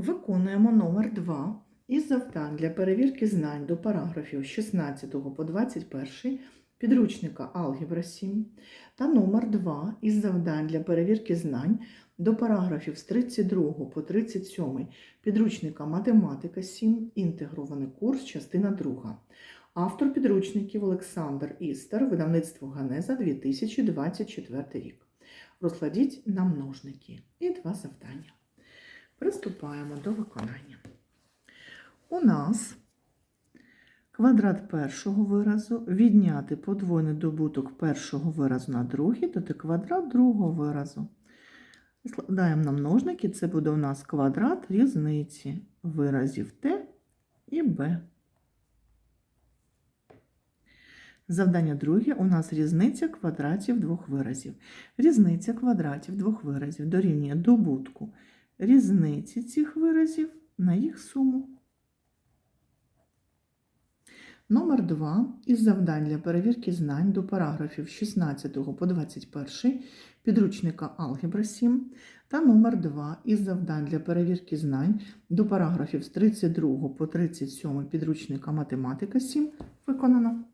Виконуємо номер 2 із завдань для перевірки знань до параграфів з 16 по 21 підручника Алгебра 7 та номер 2 із завдань для перевірки знань до параграфів з 32 по 37 підручника Математика 7, інтегрований курс, частина 2. Автор підручників Олександр Істер, видавництво Ганеза 2024 рік. Розкладіть на множники і два завдання. Приступаємо до виконання. У нас квадрат першого виразу відняти подвойний добуток першого виразу на другий, дати квадрат другого виразу. Складаємо на множники, це буде у нас квадрат різниці виразів Т і Б. Завдання друге у нас різниця квадратів двох виразів. Різниця квадратів двох виразів дорівнює добутку різниці цих виразів на їх суму. Номер 2 із завдань для перевірки знань до параграфів з 16 по 21 підручника Алгебра 7 та номер 2 із завдань для перевірки знань до параграфів з 32 по 37 підручника Математика 7 виконано.